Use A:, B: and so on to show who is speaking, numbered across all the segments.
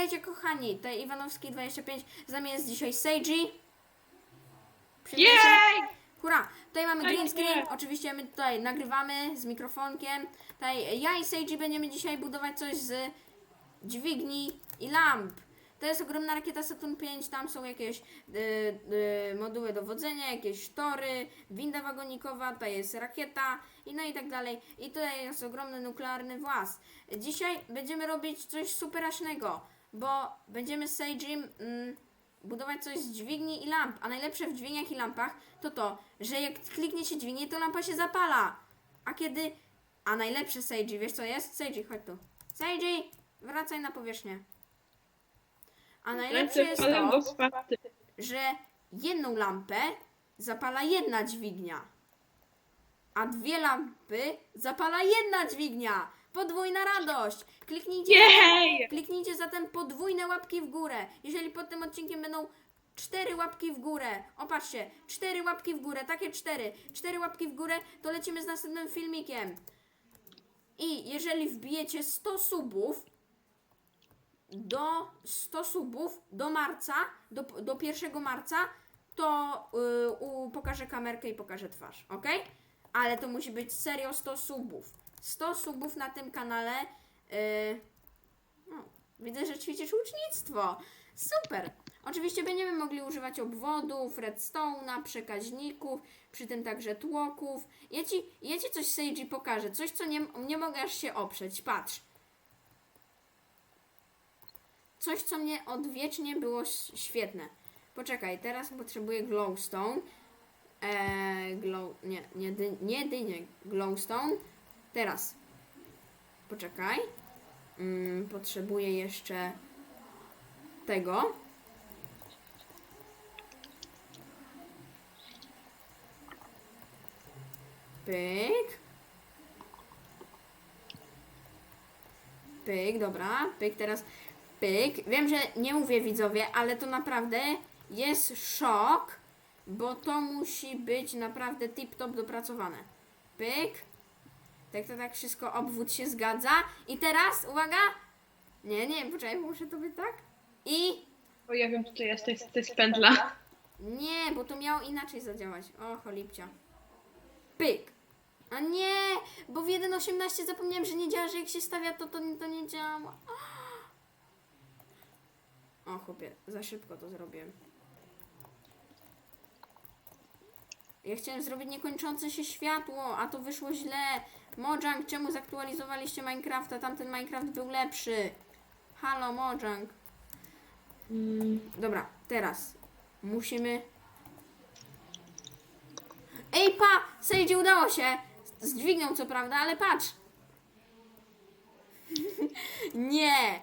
A: Witajcie kochani, tutaj Iwanowski25, z nami jest dzisiaj Seiji.
B: Jej!
A: Hurra! Tutaj mamy green screen, oczywiście my tutaj nagrywamy z mikrofonkiem. Tutaj ja i Seiji będziemy dzisiaj budować coś z dźwigni i lamp. To jest ogromna rakieta Saturn 5, tam są jakieś y, y, moduły dowodzenia, jakieś tory, winda wagonikowa, tutaj jest rakieta i no i tak dalej. I tutaj jest ogromny nuklearny włas. Dzisiaj będziemy robić coś superacznego, bo będziemy z Seijim mm, budować coś z dźwigni i lamp. A najlepsze w dźwigniach i lampach to to, że jak kliknie się dźwignię, to lampa się zapala. A kiedy... A najlepsze Seiji, wiesz co jest? Seiji, chodź tu. Seiji, wracaj na powierzchnię. A najlepsze jest to, że jedną lampę zapala jedna dźwignia, a dwie lampy zapala jedna dźwignia. Podwójna radość. Kliknijcie,
B: Jej!
A: kliknijcie zatem podwójne łapki w górę. Jeżeli pod tym odcinkiem będą cztery łapki w górę, opatrzcie, cztery łapki w górę, takie cztery, cztery łapki w górę, to lecimy z następnym filmikiem. I jeżeli wbijecie 100 subów, do 100 subów do marca, do, do 1 marca, to y, u, pokażę kamerkę i pokażę twarz, ok? Ale to musi być serio 100 subów. 100 subów na tym kanale. Y, no, widzę, że ćwiczysz ucznictwo. Super! Oczywiście będziemy mogli używać obwodów, redstone'a, przekaźników, przy tym także tłoków. Ja ci, ja ci coś Seiji pokażę, coś co nie, nie mogę aż się oprzeć. Patrz. Coś, co mnie odwiecznie było świetne. Poczekaj, teraz potrzebuję glowstone. Eee, glow, nie, nie, dy, nie dynię, glowstone. Teraz. Poczekaj. Mm, potrzebuję jeszcze tego. Pyk. Pyk, dobra. Pyk, teraz pyk. Wiem, że nie mówię widzowie, ale to naprawdę jest szok, bo to musi być naprawdę tip-top dopracowane. Pyk. Tak, to tak wszystko obwód się zgadza. I teraz, uwaga. Nie, nie, poczekaj, muszę to być tak. I
B: O, ja wiem, tutaj jest, to jest, to jest pętla.
A: nie, bo to miało inaczej zadziałać. O, cholipcia. Pyk. A nie, bo w 1.18 zapomniałem, że nie działa, że jak się stawia, to to, to nie działa. O, chłopie, za szybko to zrobiłem. Ja chciałem zrobić niekończące się światło, a to wyszło źle. Mojang, czemu zaktualizowaliście Minecrafta? Tamten Minecraft był lepszy. Halo, Mojang.
B: Mm,
A: Dobra, teraz musimy. Ej, pa! Sejdzie udało się! Z dźwignią, co prawda, ale patrz! Nie!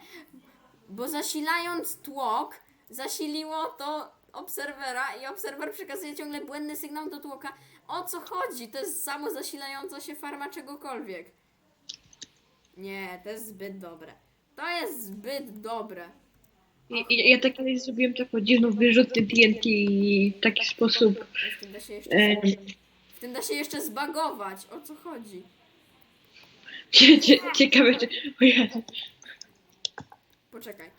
A: Bo zasilając tłok, zasiliło to obserwera i obserwer przekazuje ciągle błędny sygnał do tłoka. O co chodzi? To jest samo zasilająca się farma czegokolwiek. Nie, to jest zbyt dobre. To jest zbyt dobre.
B: I, i, ja tak kiedyś zrobiłem taką dziwną wyrzutnię TNT w taki sposób.
A: W tym da się jeszcze,
B: E,
A: w tym da się jeszcze zbagować. O co chodzi?
B: cie, cie, ciekawe, czy. O Jezu.
A: Poczekaj.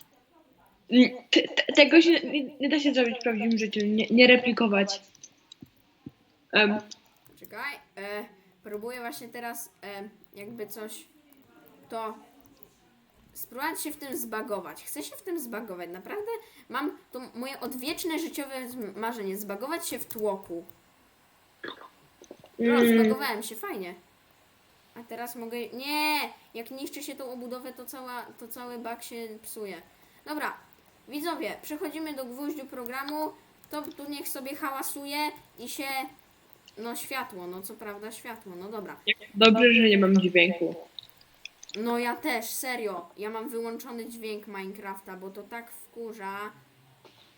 B: Te, te, tego się nie, da się zrobić w prawdziwym życiu, nie, nie replikować. Em,
A: Poczekaj. E, próbuję właśnie teraz e, jakby coś to spróbować się w tym zbagować. Chcę się w tym zbagować. Naprawdę mam to moje odwieczne życiowe marzenie. Zbagować się w tłoku. No,
B: mm,
A: zbagowałem się, fajnie. A teraz mogę... Nie! Jak niszczy się tą obudowę, to, cała, to cały bug się psuje. Dobra, widzowie, przechodzimy do gwoździu programu. To tu niech sobie hałasuje i się... No światło, no co prawda światło, no dobra.
B: dobrze, że nie mam dźwięku.
A: No ja też, serio. Ja mam wyłączony dźwięk Minecrafta, bo to tak wkurza.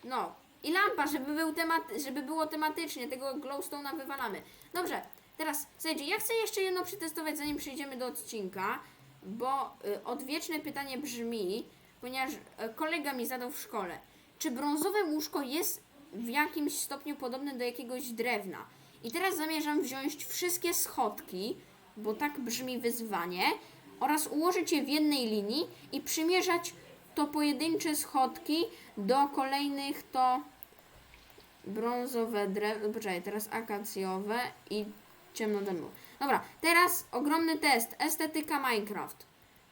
A: No. I lampa, żeby, był temat, żeby było tematycznie. Tego glowstone'a wywalamy. Dobrze. Teraz, Seiji, ja chcę jeszcze jedno przetestować, zanim przejdziemy do odcinka, bo y, odwieczne pytanie brzmi, ponieważ y, kolega mi zadał w szkole, czy brązowe łóżko jest w jakimś stopniu podobne do jakiegoś drewna? I teraz zamierzam wziąć wszystkie schodki, bo tak brzmi wyzwanie, oraz ułożyć je w jednej linii i przymierzać to pojedyncze schodki, do kolejnych to brązowe drewno, poczekaj, teraz akacjowe i ciemnodębowe. Dobra, teraz ogromny test, estetyka Minecraft.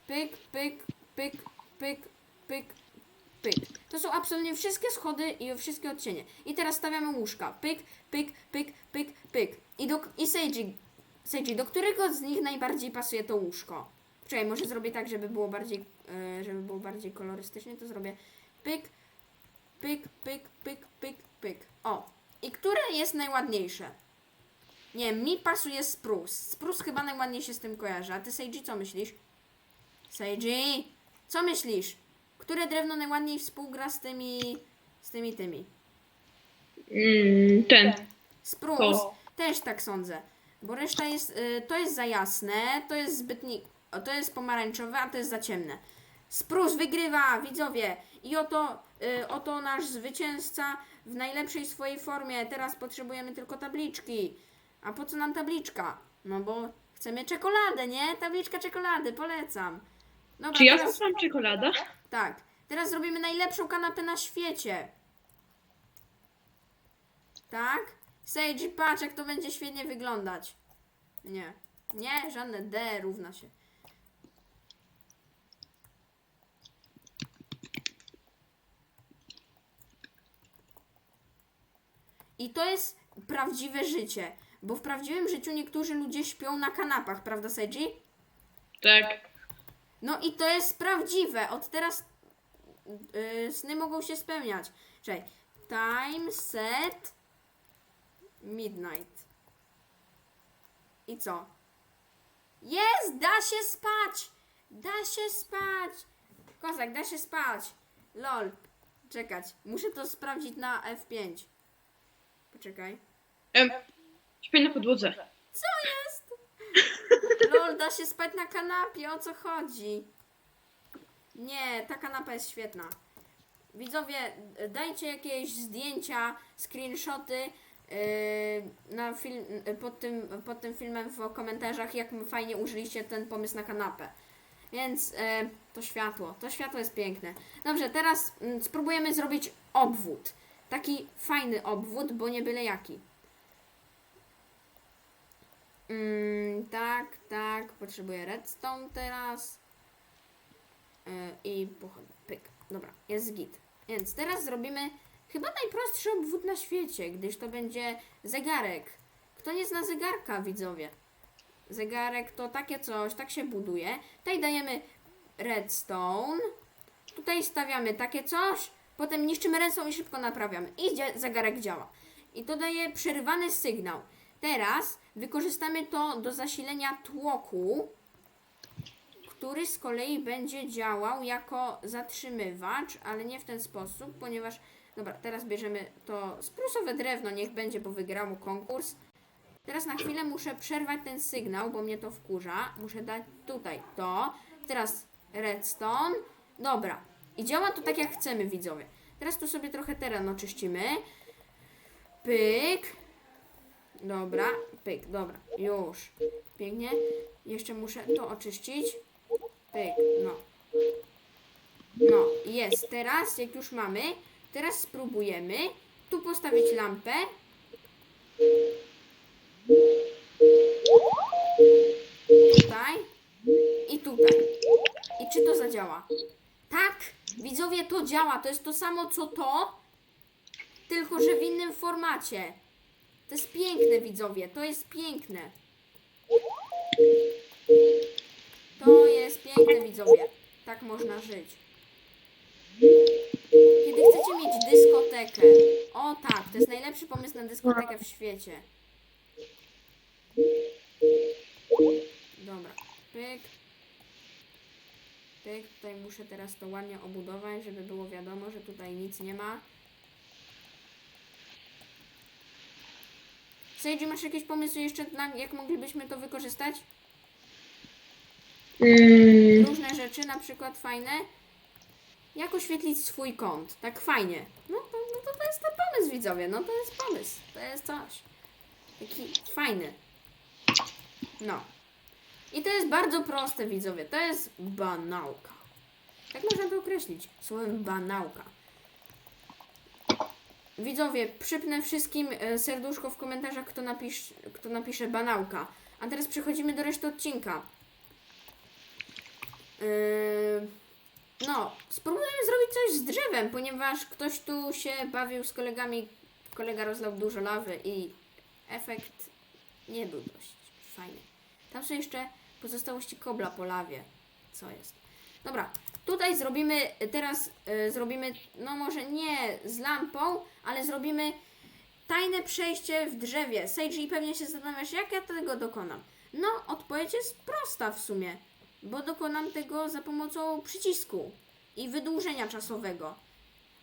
A: Pyk, pyk, pyk, pyk, pyk, pyk. To są absolutnie wszystkie schody i wszystkie odcienie. I teraz stawiamy łóżka. Pyk, pyk, pyk, pyk, pyk. I, do, i Seiji, Seiji, do którego z nich najbardziej pasuje to łóżko? Czekaj, może zrobię tak, żeby było bardziej, e, żeby było bardziej kolorystycznie, to zrobię pyk, pyk, pyk, pyk, pyk, pyk. O, i które jest najładniejsze? Nie, mi pasuje spruce. Spruce chyba najładniej się z tym kojarzy. A ty, Seiji, co myślisz? Seiji, co myślisz? Które drewno najładniej współgra z tymi, z tymi, tymi?
B: Mm, ten.
A: Spruce,
B: To.
A: też tak sądzę. Bo reszta jest, y, to jest za jasne, to jest zbytni, o, to jest pomarańczowe, a to jest za ciemne. Spruce wygrywa, widzowie. I oto, y, oto nasz zwycięzca w najlepszej swojej formie. Teraz potrzebujemy tylko tabliczki. A po co nam tabliczka? No bo chcemy czekoladę, nie? Tabliczka czekolady, polecam. Dobra,
B: Czy ja
A: teraz,
B: zostałam czekolada?
A: Tak. Teraz zrobimy najlepszą kanapę na świecie. Tak? Sage, patrz jak to będzie świetnie wyglądać. Nie. Nie, żadne D równa się. I to jest prawdziwe życie. Bo w prawdziwym życiu niektórzy ludzie śpią na kanapach, prawda, Seiji?
B: Tak.
A: No i to jest prawdziwe. Od teraz yy, sny mogą się spełniać. Czekaj. Time set midnight. I co? Jest! Da się spać! Da się spać! Kozak, da się spać! Lol. Czekać. Muszę to sprawdzić na F5. Poczekaj.
B: Em, śpię na podłodze.
A: Co jest? Lol, da się spać na kanapie, o co chodzi? Nie, ta kanapa jest świetna. Widzowie, dajcie jakieś zdjęcia, screenshoty yy, na film, pod, tym, pod tym filmem w komentarzach, jak fajnie użyliście ten pomysł na kanapę. Więc yy, to światło, to światło jest piękne. Dobrze, teraz mm, spróbujemy zrobić obwód. Taki fajny obwód, bo nie byle jaki. Mm, tak, tak, potrzebuję redstone teraz. Yy, I pochodzę. Pyk. Dobra, jest git. Więc teraz zrobimy chyba najprostszy obwód na świecie, gdyż to będzie zegarek. Kto nie zna zegarka, widzowie? Zegarek to takie coś, tak się buduje. Tutaj dajemy redstone. Tutaj stawiamy takie coś. Potem niszczymy redstone i szybko naprawiamy. I zegarek działa. I to daje przerywany sygnał. Teraz wykorzystamy to do zasilenia tłoku, który z kolei będzie działał jako zatrzymywacz, ale nie w ten sposób, ponieważ. Dobra, teraz bierzemy to sprusowe drewno, niech będzie, bo wygrało konkurs. Teraz na chwilę muszę przerwać ten sygnał, bo mnie to wkurza. Muszę dać tutaj to. Teraz redstone. Dobra. I działa to tak jak chcemy, widzowie. Teraz tu sobie trochę teren oczyścimy. Pyk. Dobra, pyk, dobra, już. Pięknie. Jeszcze muszę to oczyścić. Pyk, no. No, jest. Teraz, jak już mamy, teraz spróbujemy tu postawić lampę. Tutaj i tutaj. I czy to zadziała? Tak, widzowie, to działa. To jest to samo co to, tylko że w innym formacie. To jest piękne, widzowie. To jest piękne. To jest piękne, widzowie. Tak można żyć. Kiedy chcecie mieć dyskotekę. O tak, to jest najlepszy pomysł na dyskotekę w świecie. Dobra. Pyk. Pyk. Tutaj muszę teraz to ładnie obudować, żeby było wiadomo, że tutaj nic nie ma. Sage, masz jakieś pomysły jeszcze na jak moglibyśmy to wykorzystać?
B: Mm,
A: Różne rzeczy, na przykład fajne. Jak oświetlić swój kąt? Tak fajnie. No to, no to, to jest ten pomysł, widzowie. No to jest pomysł. To jest coś. Taki fajny. No. I to jest bardzo proste, widzowie. To jest banałka. Tak można to określić. Słowem banałka. Widzowie, przypnę wszystkim e, serduszko w komentarzach, kto, napisz, kto napisze banałka. A teraz przechodzimy do reszty odcinka. Yy, no, spróbujemy zrobić coś z drzewem, ponieważ ktoś tu się bawił z kolegami. Kolega rozlał dużo lawy i efekt nie był dość fajny. Tam są jeszcze pozostałości kobla po lawie. Co jest? Dobra, tutaj zrobimy, teraz y, zrobimy, no może nie z lampą, ale zrobimy tajne przejście w drzewie. Seiji pewnie się zastanawiasz, jak ja tego dokonam. No, odpowiedź jest prosta w sumie, bo dokonam tego za pomocą przycisku i wydłużenia czasowego.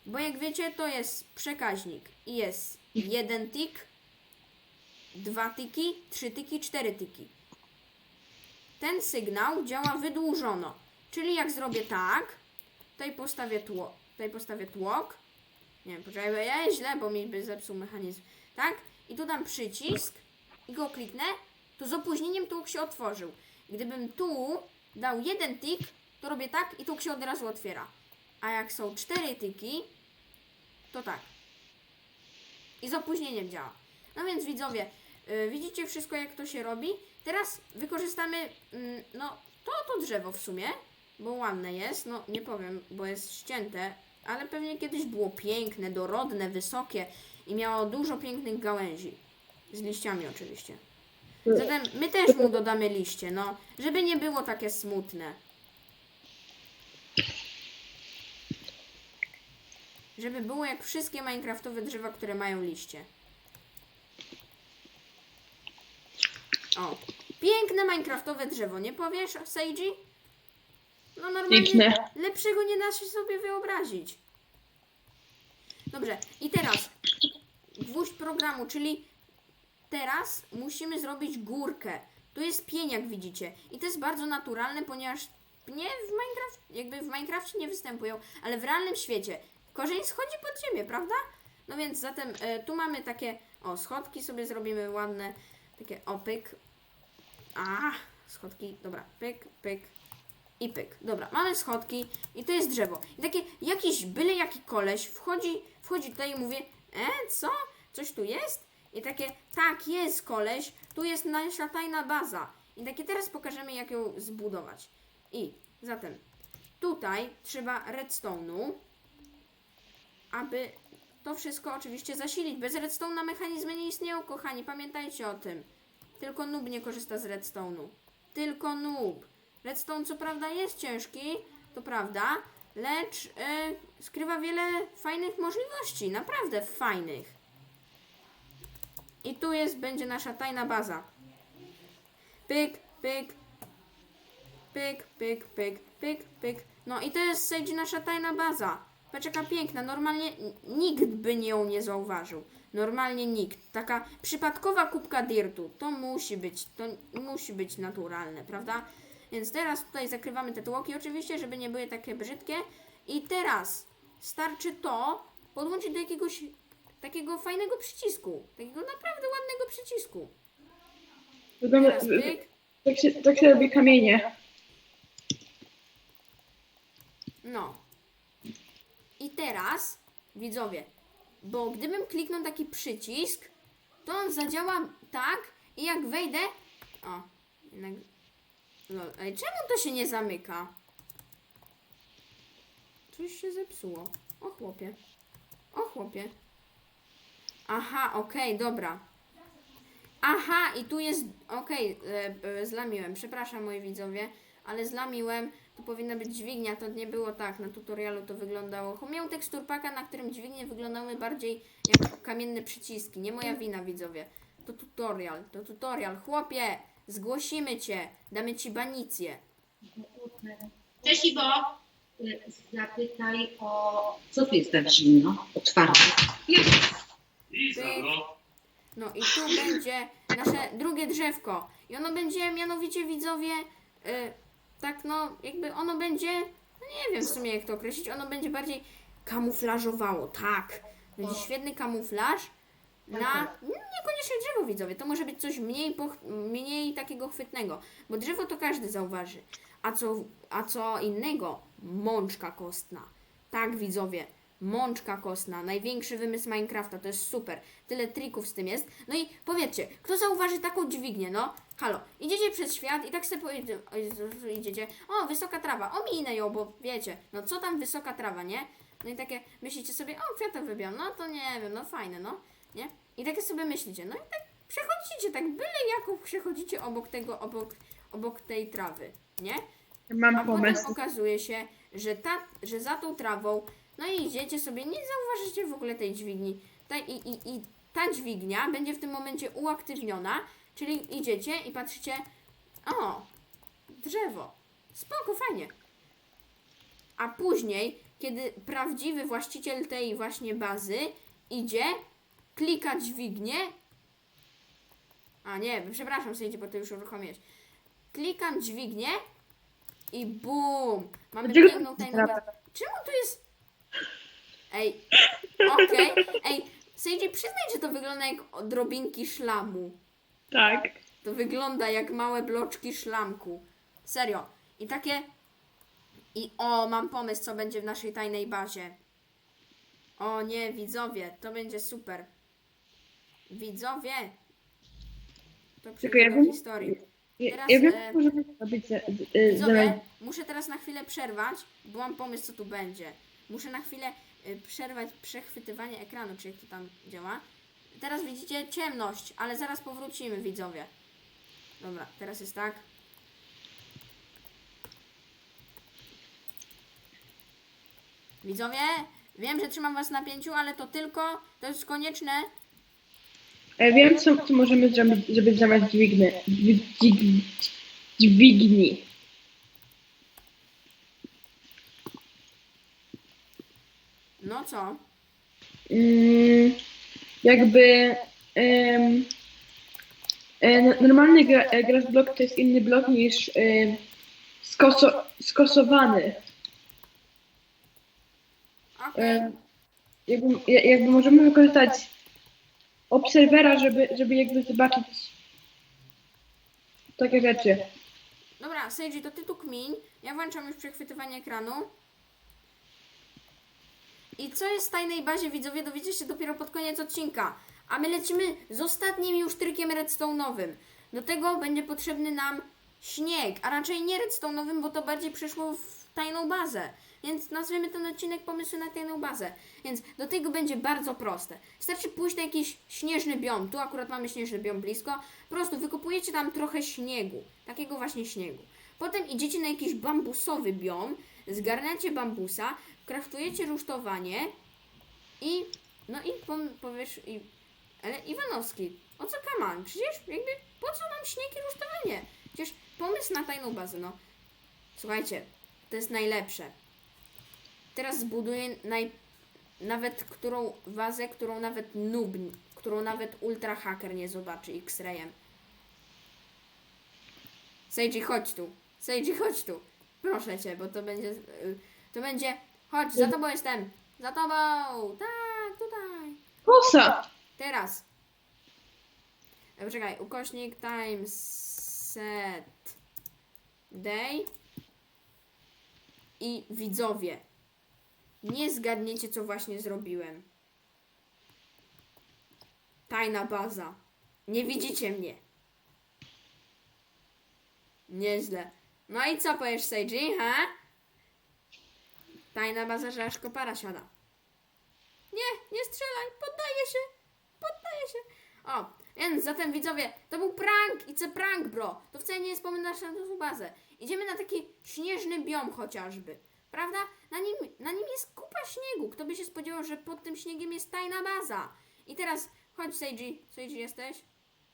A: Bo jak wiecie, to jest przekaźnik i jest jeden tik, dwa tiki, trzy tiki, cztery tiki. Ten sygnał działa wydłużono. Czyli jak zrobię tak, tutaj postawię tło, tutaj postawię tłok. Nie wiem, poczekaj, bo ja źle, bo mi by zepsuł mechanizm. Tak? I tu dam przycisk i go kliknę, to z opóźnieniem tłok się otworzył. Gdybym tu dał jeden tik, to robię tak i tłok się od razu otwiera. A jak są cztery tiki, to tak. I z opóźnieniem działa. No więc widzowie, yy, widzicie wszystko jak to się robi. Teraz wykorzystamy, mm, no to to drzewo w sumie, bo ładne jest, no nie powiem, bo jest ścięte, ale pewnie kiedyś było piękne, dorodne, wysokie i miało dużo pięknych gałęzi. Z liściami oczywiście. Zatem my też mu dodamy liście, no, żeby nie było takie smutne. Żeby było jak wszystkie minecraftowe drzewa, które mają liście. O, piękne minecraftowe drzewo, nie powiesz, Seiji? No normalnie
B: Piękne.
A: lepszego nie da się sobie wyobrazić. Dobrze, i teraz gwóźdź programu, czyli teraz musimy zrobić górkę. Tu jest pień, jak widzicie. I to jest bardzo naturalne, ponieważ nie w Minecraft, jakby w Minecrafcie nie występują, ale w realnym świecie korzeń schodzi pod ziemię, prawda? No więc zatem e, tu mamy takie, o, schodki sobie zrobimy ładne, takie opyk. A, schodki, dobra, pyk, pyk i pyk. Dobra, mamy schodki i to jest drzewo. I takie jakiś byle jaki koleś wchodzi, wchodzi tutaj i mówi, e, co? Coś tu jest? I takie, tak, jest koleś, tu jest nasza tajna baza. I takie teraz pokażemy, jak ją zbudować. I zatem tutaj trzeba redstone'u, aby to wszystko oczywiście zasilić. Bez redstone'a mechanizmy nie istnieją, kochani, pamiętajcie o tym. Tylko noob nie korzysta z redstone'u. Tylko noob. Redstone co prawda jest ciężki, to prawda, lecz y, skrywa wiele fajnych możliwości, naprawdę fajnych. I tu jest, będzie nasza tajna baza. Pyk, pyk, pyk, pyk, pyk, pyk, pyk. No i to jest Sage nasza tajna baza. Patrz piękna, normalnie nikt by ją nie zauważył. Normalnie nikt. Taka przypadkowa kubka dirtu. To musi być, to musi być naturalne, prawda? Więc teraz tutaj zakrywamy te tłoki oczywiście, żeby nie były takie brzydkie. I teraz starczy to podłączyć do jakiegoś takiego fajnego przycisku. Takiego naprawdę ładnego przycisku.
B: Wygląda,
A: Teraz pyk.
B: tak, się, tak się robi kamienie.
A: No. I teraz, widzowie, bo gdybym kliknął taki przycisk, to on zadziała tak i jak wejdę... O, jednak... Lol. Ej, czemu to się nie zamyka? Coś się zepsuło. O chłopie. O chłopie. Aha, okej, dobra. Aha, i tu jest. Okej, e, e, zlamiłem. Przepraszam, moi widzowie, ale zlamiłem. Tu powinna być dźwignia, to nie było tak. Na tutorialu to wyglądało. Miał teksturpaka, na którym dźwignie wyglądały bardziej jak kamienne przyciski. Nie moja wina, widzowie. To tutorial, to tutorial. Chłopie, zgłosimy cię. Damy ci banicję.
C: Cześć Iwo. Zapytaj o... Co tu jest tak zimno? Otwarte. Jest.
A: Pyk. No i tu będzie nasze drugie drzewko. I ono będzie mianowicie widzowie, y, tak no, jakby ono będzie, no nie wiem w sumie jak to określić, ono będzie bardziej kamuflażowało, tak. Będzie świetny kamuflaż na niekoniecznie drzewo widzowie. To może być coś mniej, poch- mniej takiego chwytnego, bo drzewo to każdy zauważy. A co, a co innego, mączka kostna. Tak, widzowie, mączka kostna, największy wymysł Minecrafta, to jest super. Tyle trików z tym jest. No i powiedzcie, kto zauważy taką dźwignię, no? Halo, idziecie przez świat i tak sobie Jezu, idziecie, o, wysoka trawa, ominę ją, bo wiecie, no co tam wysoka trawa, nie? No i takie myślicie sobie, o, kwiatek wybiał, no to nie wiem, no fajne, no, nie? I takie sobie myślicie, no i tak przechodzicie, tak byle jaką przechodzicie obok tego, obok, obok tej trawy, nie? A
B: Mam
A: potem
B: pomysł.
A: okazuje się, że, ta, że za tą trawą, no i idziecie sobie, nie zauważycie w ogóle tej dźwigni. Ta, i, i, I ta dźwignia będzie w tym momencie uaktywniona, czyli idziecie i patrzycie, o, drzewo, spoko, fajnie. A później, kiedy prawdziwy właściciel tej właśnie bazy idzie, klika dźwignię, a nie, przepraszam, sobie, bo to już uruchomiłeś. Klikam dźwignię i bum! Mamy piękną tajną bazę. Czemu tu jest... Ej, okej. Ej, Seiji, przyznaj, że to wygląda jak odrobinki szlamu.
B: Tak.
A: To wygląda jak małe bloczki szlamku. Serio. I takie... I o, mam pomysł, co będzie w naszej tajnej bazie. O nie, widzowie, to będzie super. Widzowie. To
B: Tylko ja
A: przejdzie do
B: bym-
A: historii.
B: Ja,
A: Teraz,
B: ja wiem,
A: e,
B: możemy zrobić za, z, y,
A: Widzowie,
B: zamiast...
A: muszę teraz na chwilę przerwać, bo mam pomysł, co tu będzie. Muszę na chwilę y, przerwać przechwytywanie ekranu, czy jak to tam działa. Teraz widzicie ciemność, ale zaraz powrócimy, widzowie. Dobra, teraz jest tak. Widzowie, wiem, że trzymam was na pięciu, ale to tylko, to jest konieczne.
B: Ja wiem, co, co możemy zrobić, żeby zamiast dźwigny. Dźwig, dźwig, dźwigni.
A: No co?
B: Mm, jakby em, e, no- normalny gra, e, grass block to jest inny blok niż e, skoso, skosowany. E, jakby, ja- jakby możemy wykorzystać obserwera, żeby, żeby jakby zobaczyć takie rzeczy.
A: Dobra, Seiji, to ty tu kmiń. Ja włączam już przechwytywanie ekranu. I co jest w tajnej bazie, widzowie, dowiecie się dopiero pod koniec odcinka. A my lecimy z ostatnim już trykiem redstone'owym. Do tego będzie potrzebny nam śnieg, a raczej nie redstone'owym, bo to bardziej przeszło w tajną bazę. Więc nazwiemy ten odcinek pomysły na tajną bazę. Więc do tego będzie bardzo proste. Wystarczy pójść na jakiś śnieżny biom. Tu akurat mamy śnieżny biom blisko. Po prostu wykopujecie tam trochę śniegu. Takiego właśnie śniegu. Potem idziecie na jakiś bambusowy biom, zgarniacie bambusa, kraftujecie rusztowanie i no i powiesz i ale Iwanowski, o co kaman? Przecież jakby po co nam śnieg i rusztowanie? Przecież pomysł na tajną bazę, no. Słuchajcie, to jest najlepsze. Teraz zbuduję naj, nawet którą wazę, którą nawet noob, którą nawet ultra hacker nie zobaczy X-rayem. Seiji, chodź tu. Seiji, chodź tu. Proszę cię, bo to będzie. y, To będzie. Chodź, za tobą jestem. Za tobą. Tak, tutaj.
B: Kosa!
A: Teraz. E, Poczekaj, ukośnik time set day i widzowie. Nie zgadniecie, co właśnie zrobiłem. Tajna baza. Nie widzicie mnie. Nieźle. No i co powiesz, Seiji, ha? Tajna baza, że aż kopara siada. Nie, nie strzelaj, poddaję się, poddaję się. O, więc zatem widzowie, to był prank, it's a prank, bro. To wcale nie jest pomysł na naszą bazę. Idziemy na taki śnieżny biom chociażby, prawda? Na nim, na nim jest kupa śniegu. Kto by się spodziewał, że pod tym śniegiem jest tajna baza. I teraz, chodź Seiji, Seiji jesteś?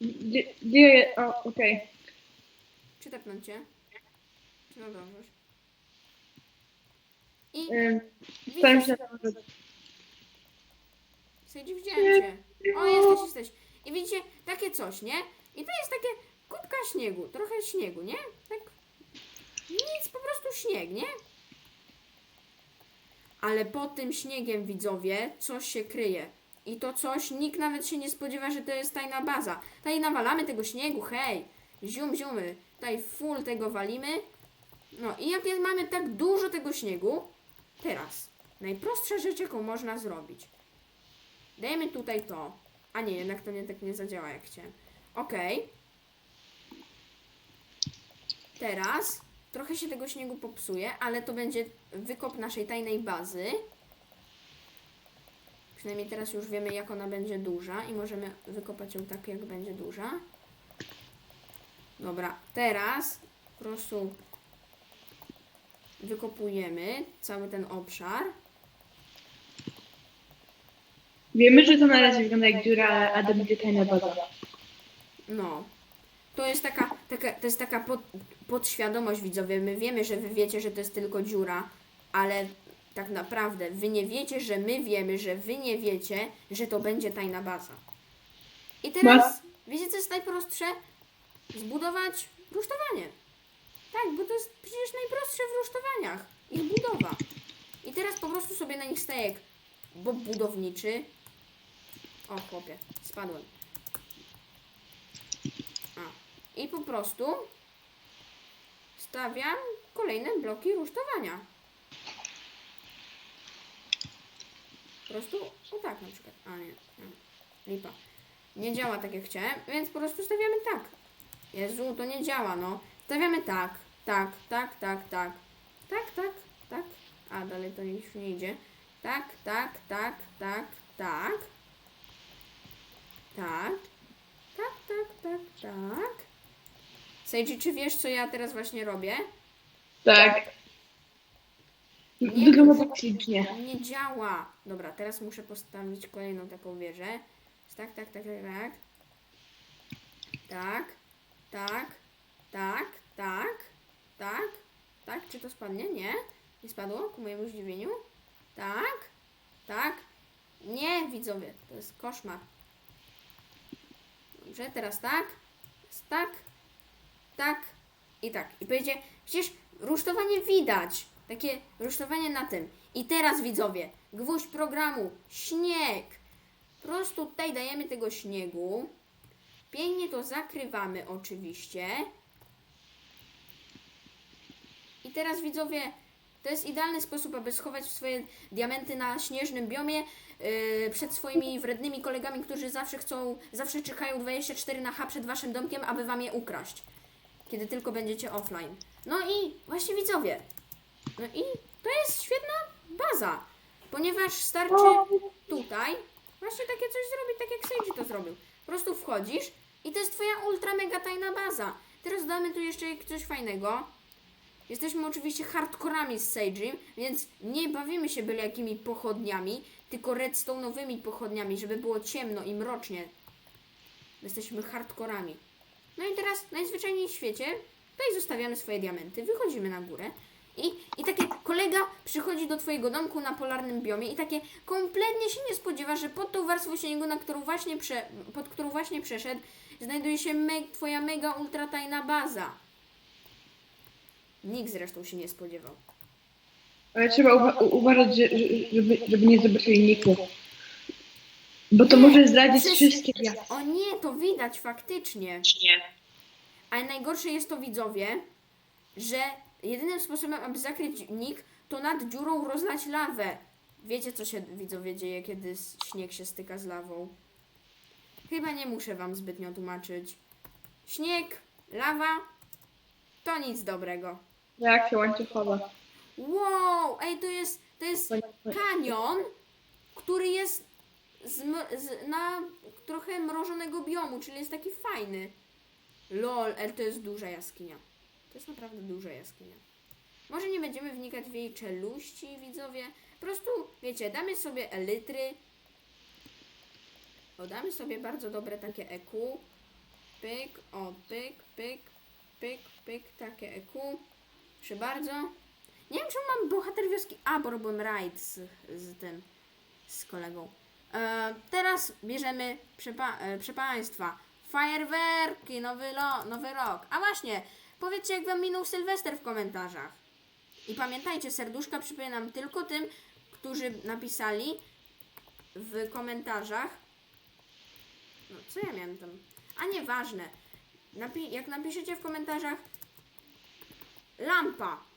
B: Gdzie, gdzie je... O, okej.
A: Czy tepnąć cię? Czy nadążysz? I
B: Ym, Staram się
A: Sejdzi, widziałem cię. O, jesteś, jesteś. I widzicie, takie coś, nie? I to jest takie kubka śniegu, trochę śniegu, nie? Tak. Nic, po prostu śnieg, nie? Ale pod tym śniegiem, widzowie, coś się kryje. I to coś, nikt nawet się nie spodziewa, że to jest tajna baza. Tutaj nawalamy tego śniegu, hej. Zium, ziumy. Tutaj full tego walimy. No i jak jest, mamy tak dużo tego śniegu, teraz najprostsza rzecz, jaką można zrobić. Dajemy tutaj to. A nie, jednak to nie tak nie zadziała jak chciałem. Okej. Teraz trochę się tego śniegu popsuje, ale to będzie wykop naszej tajnej bazy. Przynajmniej teraz już wiemy, jak ona będzie duża i możemy wykopać ją tak, jak będzie duża. Dobra, teraz po prostu wykopujemy cały ten obszar.
B: Wiemy, że to na razie wygląda jak dziura, ale- a to będzie tajna baza.
A: No. To jest taka, taka, to jest taka pod, podświadomość widzowie. My wiemy, że wy wiecie, że to jest tylko dziura, ale tak naprawdę wy nie wiecie, że my wiemy, że wy nie wiecie, że to będzie tajna baza. I teraz, wiecie co jest najprostsze? Zbudować rusztowanie. Tak, bo to jest przecież najprostsze w rusztowaniach. Ich budowa. I teraz po prostu sobie na nich stajek bob budowniczy. O chłopie, spadłem. A. I po prostu stawiam kolejne bloki rusztowania. Po prostu, o tak na przykład. A nie, nie. lipa. Nie działa tak jak chciałem, więc po prostu stawiamy tak. Jezu, to nie działa, no. Stawiamy tak, tak, tak, tak, tak. Tak, tak, tak. A, dalej to już nie idzie. Tak, tak, tak, tak, tak. Tak. Tak, tak, tak, tak. Seiji, czy wiesz, co ja teraz właśnie robię?
B: Tak. Wygląda tak ślicznie.
A: Nie działa. Dobra, teraz muszę postawić kolejną taką wieżę. Tak, tak, tak, tak, tak. Tak, tak, tak, tak, tak, tak. Czy to spadnie? Nie. Nie spadło ku mojemu zdziwieniu. Tak, tak. Nie, widzowie, to jest koszmar. Dobrze, teraz tak, tak, tak i tak. I powiedzie, przecież rusztowanie widać. Takie rusztowanie na tym. I teraz widzowie, gwóźdź programu, śnieg. Po prostu tutaj dajemy tego śniegu. Pięknie to zakrywamy oczywiście. I teraz widzowie, to jest idealny sposób, aby schować swoje diamenty na śnieżnym biomie yy, przed swoimi wrednymi kolegami, którzy zawsze chcą, zawsze czekają 24 na H przed waszym domkiem, aby wam je ukraść. Kiedy tylko będziecie offline. No i właśnie widzowie. No i to jest świetna baza, ponieważ starczy tutaj właśnie takie coś zrobić, tak jak Seiji to zrobił. Po prostu wchodzisz i to jest twoja ultra mega tajna baza. Teraz damy tu jeszcze coś fajnego. Jesteśmy oczywiście hardkorami z Seiji, więc nie bawimy się byle jakimi pochodniami, tylko redstone'owymi pochodniami, żeby było ciemno i mrocznie. Jesteśmy hardkorami. No i teraz najzwyczajniej w świecie tutaj zostawiamy swoje diamenty, wychodzimy na górę i, i takie kolega przychodzi do twojego domku na polarnym biomie i takie kompletnie się nie spodziewa, że pod tą warstwą śniegu, na którą właśnie prze, pod którą właśnie przeszedł, znajduje się me, twoja mega ultra tajna baza. Nikt zresztą się nie spodziewał.
B: Ale trzeba uwa- uważać, że- że- żeby, żeby nie zobaczyli niku. Bo to może zdradzić
A: Przecież-
B: wszystkie gwiazdy.
A: O nie, to widać faktycznie. Ale najgorsze jest to widzowie, że jedynym sposobem, aby zakryć nick, to nad dziurą rozlać lawę. Wiecie, co się widzowie dzieje, kiedy s- śnieg się styka z lawą? Chyba nie muszę wam zbytnio tłumaczyć. Śnieg, lawa, to nic dobrego.
B: Reakcja łańcuchowa.
A: Wow, ej, to jest, to jest kanion, który jest z, z, na trochę mrożonego biomu, czyli jest taki fajny. Lol, ale to jest duża jaskinia. To jest naprawdę duża jaskinia. Może nie będziemy wnikać w jej czeluści, widzowie. Po prostu, wiecie, damy sobie elitry. O, damy sobie bardzo dobre takie EQ. Pyk, o, pyk, pyk, pyk, pyk, takie EQ. Proszę bardzo. Nie wiem, czy mam bohater wioski. A, bo robiłem raid z, z tym, z kolegą. E, teraz bierzemy, e, proszę Państwa, fajerwerki, nowy, nowy rok. A właśnie, powiedzcie, jak Wam minął Sylwester w komentarzach. I pamiętajcie, serduszka przypominam tylko tym, którzy napisali w komentarzach. No, co ja miałem tam? A nieważne. Napi- jak napiszecie w komentarzach lampa.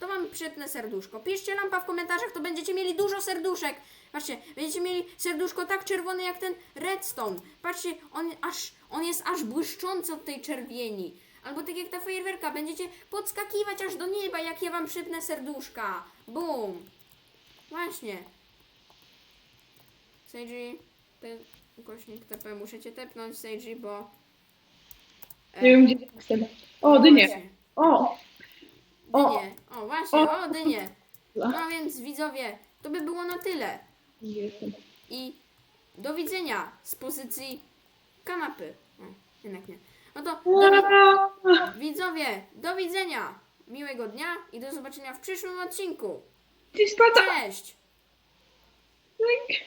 A: To wam przypnę serduszko. Piszcie lampa w komentarzach, to będziecie mieli dużo serduszek. Patrzcie, będziecie mieli serduszko tak czerwone jak ten redstone. Patrzcie, on, aż, on jest aż błyszczący od tej czerwieni. Albo tak jak ta fajerwerka, będziecie podskakiwać aż do nieba, jak ja wam przypnę serduszka. Bum. Właśnie. Seiji, ty, ukośnik TP, muszę cię tepnąć, Seiji, bo... e,
B: Nie wiem, gdzie jestem. O, dynie.
A: właśnie.
B: O.
A: Dynie. O, właśnie,
B: O.
A: o, dynie. No więc widzowie, to by było na tyle. I do widzenia z pozycji kanapy. O, jednak nie. No to do, wi- widzowie, do widzenia. Miłego dnia i do zobaczenia w przyszłym odcinku. Cześć!
B: Tak.